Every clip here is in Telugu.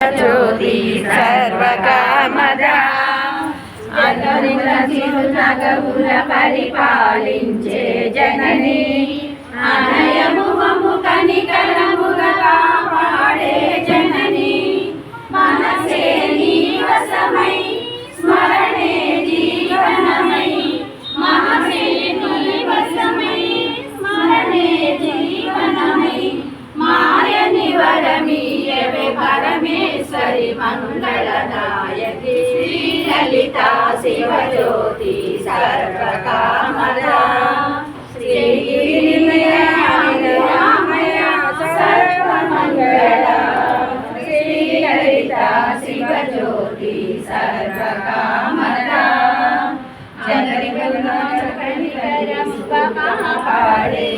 జ్యోతి సర్వకామదా నగవుల పరిపాలించే జనని అనయముఖము కనికరముగా కాపాడే జన పరమేశ్వరి మంగళనాయకి శ్రీ లలిత శివజ్యోతి సర్వకామదా శ్రీ రామయ సర్వమంగళ శ్రీ లలిత శివజ్యోతి సర్వకామదా జనరి కాపాడే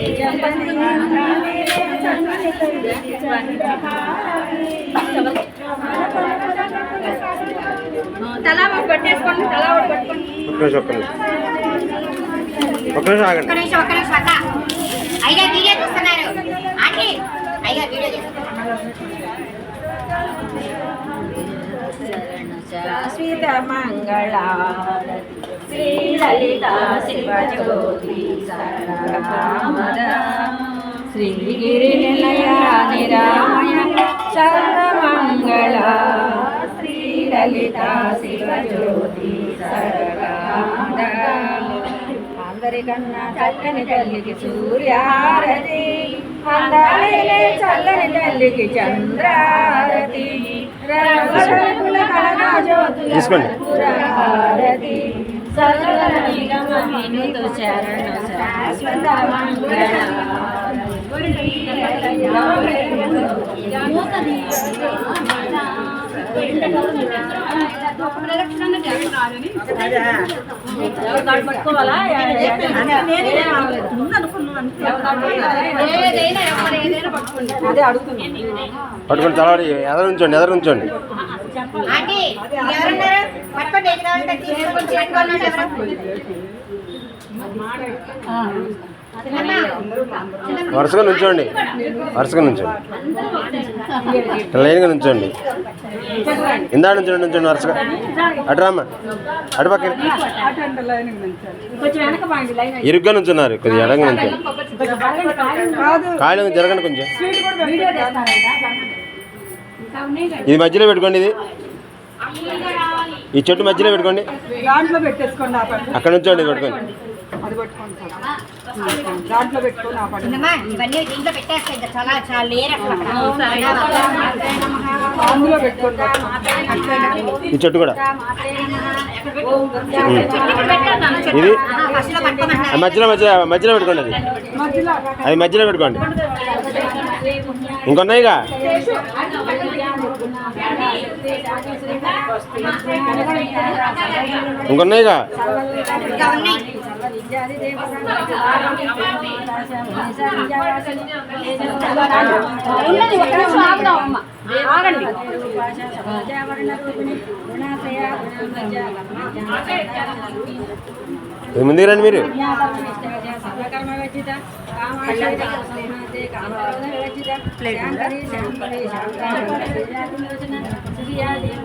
తలా ఒకటి పట్టేసుకోండి తలా ఒకటి పట్టుకోండి. ఒక్క నిమిషం ఒక్క నిమిషం. ఒక్క నిమిషం ఆగండి. ఒక్క నిమిషం ఒక్క నిమిషం అక్క. అయ్యా వీడియో చూస్తున్నారు ఆంటీ అయ్యా వీడియో చూస్తున్నారు శాశ్వత మంగళ శ్రీ లలిత శివజ్యోతి సర్వకామద శ్రీగిరి నిలయ శ్రీ లలిత శివజ్యోతి సర్వకామద అందరికన్నా చక్కని తల్లికి సూర్యారతి అందాలే చల్లని తల్లికి చంద్రారతి రంగుల కళగా జ్యోతుల తీసుకోండి. పురహారతి సర్వల నిగమహినుతు శరణ శాశ్వత మంగళ పట్టుకొని తలవాడి ఎదరు ఉంచండి ఎదరు ఉంచండి పట్టుకోండి వరుసగా నుంచోండి. వరుసగా నుంచోండి. లైన్గా నుంచోండి. ఇందా నుంచోండి నుంచోండి వరుసగా. అటు రామ్మా. అటు పక్కన కొంచెం వెనక బాండి లైన్ ఇరుగ్గా నుంచున్నారు. కొద్దిగా ఎడంగా నుంచోండి. కాదు కాళ్ళు జరగండి కొంచెం. ఇది మధ్యలో పెట్టుకోండి ఇది. ఈ చెట్టు మధ్యలో పెట్టుకోండి. అక్కడ నుంచోండి పెట్టుకోండి అది పట్టుకోండి సార్. దాంట్లో పెట్టుకోండి ఆ పట్టు అమ్మా, ఇవన్నీ దీంట్లో పెట్టేస్తే ఇంకా చాలా చాలా లేరు అసలు అందులో పెట్టుకోండి పట్టు. ఈ చెట్టు కూడా. ఇది? మధ్యలో మధ్యలో మధ్యలో పెట్టుకోండి అది. మధ్యలో అది మధ్యలో పెట్టుకోండి. ఇంకొన్నాయిగా ఇంకొన్నాయిగా ఇంకా ఉన్నాయి ఉన్నది ఒక్క నిమిషం ఆగుదాం అమ్మ ఆగండి ఇది ముందుకు రండి మీరు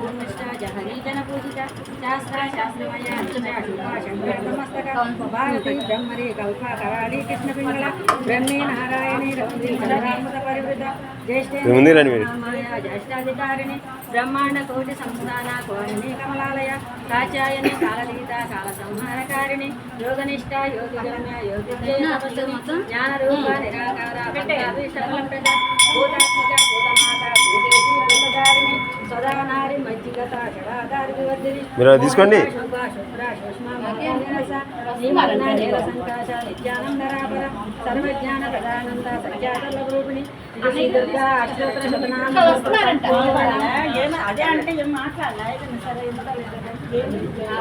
బ్రహ్మే నారాయణి రౌద్రీ చంద్రామృత పరివృత జ్యేష్ఠే ఇది ముందుకు రండి మీరు? జ్యేష్ఠాధికారిణి బ్రహ్మాండ కోటి సంస్థాన కోరిణి కమలాలయ కాచాయని కాలదీత కాల సంహారకారిణి యోగనిష్ట యోగిగమ్య యోగి జ్ఞాన రూప నిరాకార భక్తాభిష్టఫలప్రద భూతాత్మిక భూతమాత భూతేశి మీరు తీసుకోండి. అదే అంటే ఏం మాట్లాడలే. సరే ఇంత ఆ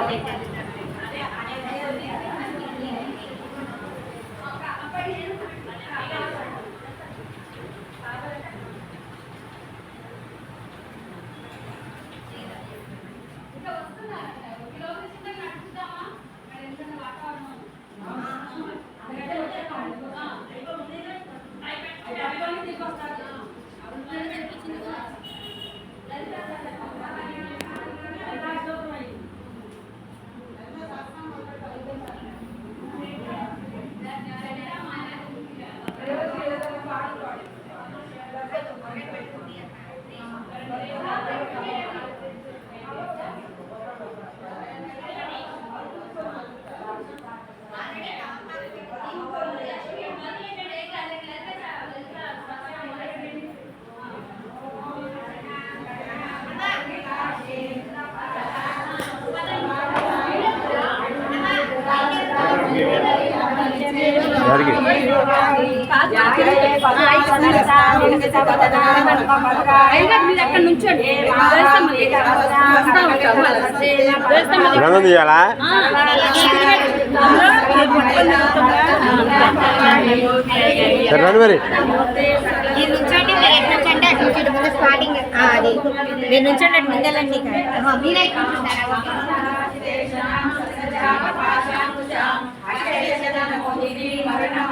ఎవరికి గ్రంథం తీయాలా రండి మరి. మీరు నుంచోండి మీరు ఎట్లా నుంచోండి అటు ముందు స్టార్టింగ్ అది మీరు నుంచోండి అటు ముందలండి మీరే. श्री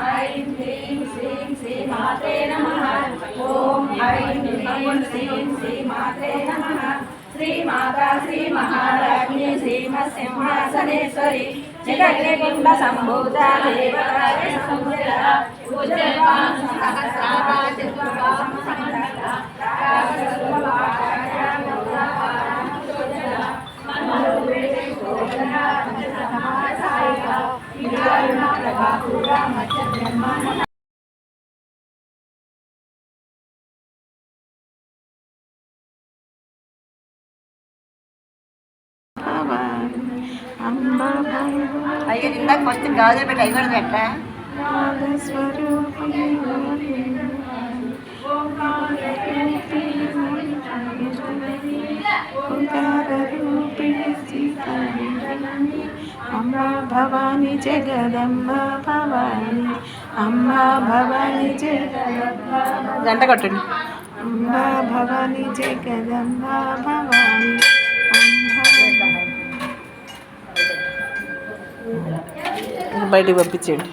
ऐं ह्रीं श्रीं श्री नमः ॐ ऐं ह्रीं श्रीं श्रीमाते नमः श्रीमाता श्रीमहाराज्ञी श्रीमत्सिंहासनेश्वरी జగన్కుండ సంభూత దేవతాయ సంయుత ఉజ్జయవాన్ అయ్యో ఇందాక ఫస్ట్ గాజులు పెట్టి అవి కూడా పెట్టరా అమ్మా భవాని జగదమ్మ భవాని అమ్మా భవాని జగదమ్మ గంట కొట్టండి. అమ్మా భవాని జగదమ్మ భవాని. బయటికి పంపించండి